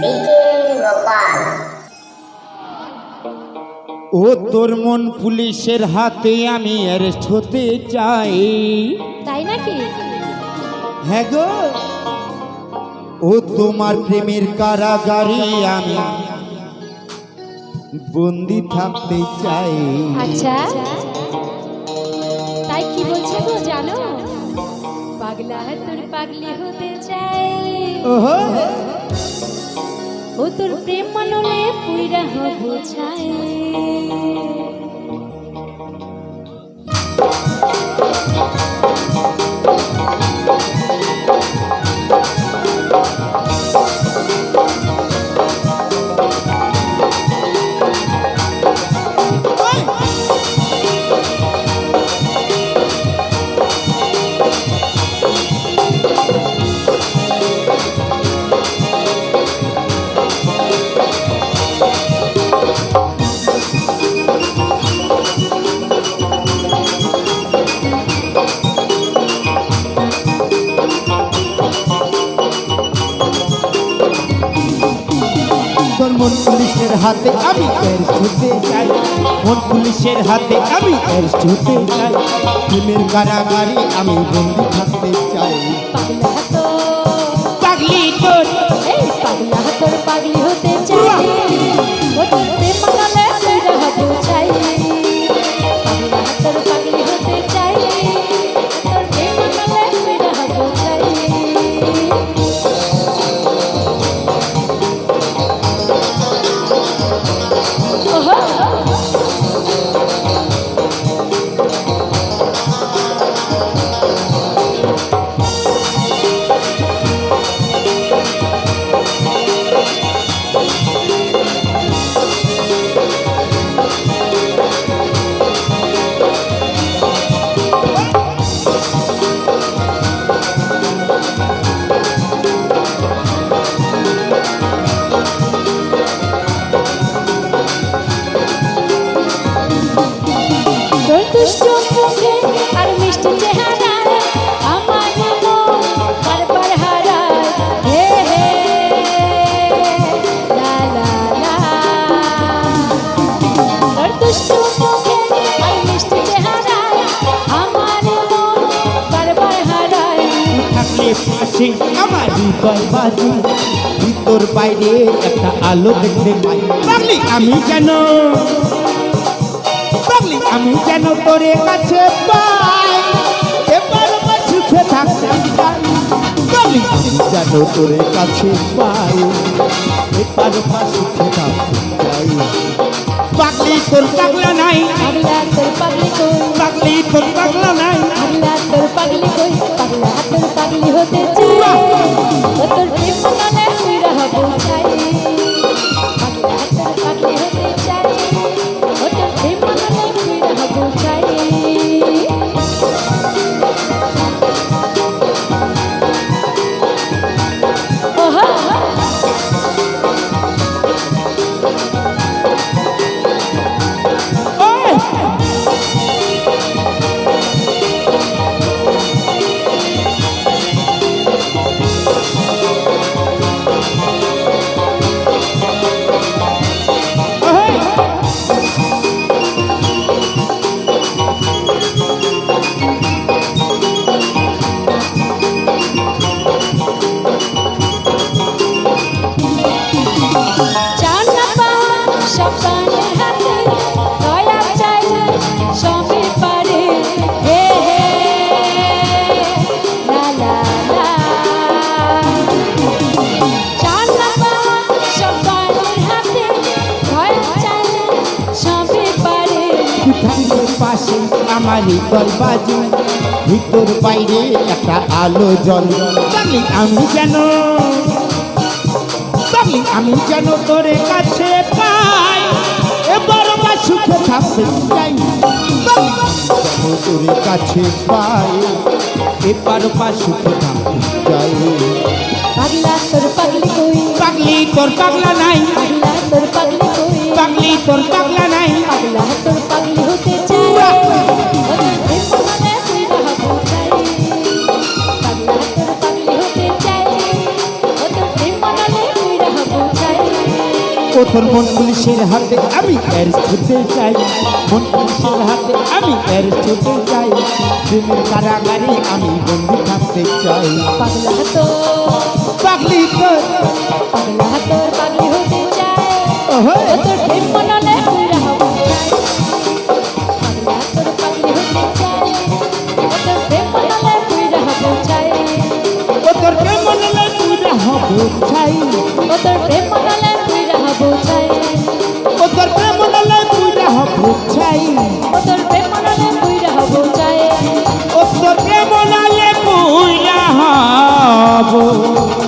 গোপাল ও তোর মন পুলিশের হাতে আমি অ্যারেস্ট হতে চাই। তাই নাকি? হ্যাঁ গো। ও তোমার প্রেমের কারাগারে আমি বন্দি থাকতে চাই। আচ্ছা। তাই কি বলছে গো জানো? পাগলা তোর পাগলি হতে চাই। ওহো। ও তোর প্রেম মানলে পুইরা হব ছাই তোর মন পুলিশের হাতে আমি এর ছুটে যাই। মন পুলিশের হাতে আমি এর ছুটে যাই। প্রেমের কারাগারে আমি বন্দি থাকতে চাই। পাগলি তোর। এই পাগলা তোর পাগলি হতে চাই। পাশে আমার হৃদয় বাজে ভিতর বাইরে একটা আলো দেখতে পাই। পাগলি আমি যেন পাগলি আমি যেন তোরে কাছে পাই। এবার আমার সুখে থাকতে পাগলি আমি যেন তোরে কাছে পাই। এবার আমার সুখে থাকতে চাই পাগলি তোর পাগলা নাই। পাগলা তোর পাগলি কই পাগলি তোর পাগলা নাই। পাগলা তোর পাগলি কই পাগলা তোর পাগলি হতে Oh! থাকলে পাশে আমার হৃদয় বাজে ভিতর বাইরে একটা আলো জল। পাগলি আমি যেন পাগলি আমি যেন তোরে কাছে পাই? এবার বা সুখে থাকতে চাই। তোরে কাছে পাই? এবার বা সুখে থাকতে চাই। পাগলা তোর পাগলি কই পাগলি তোর পাগলা নাই। পাগলা তোর পাগলি কই পাগলি তোর পাগলা নাই। পাগলা তোর ও তোর মন পুলিশের হাতে আমি এর ছুটে যাই। মন পুলিশের হাতে আমি এর ছুটে যাই। প্রেমের কারাগারে আমি বন্দি থাকতে চাই। পাগলা হাত পাগলি তোর। পাগলা হাত পাগলি হতে। ও তোর প্রেম মনলে পুরা হতে চায় পাগলা হাত পাগলি হতে চায় তোর প্রেম পুরা হতে তোর পুরা চাই। ও তোর প্রেম তোর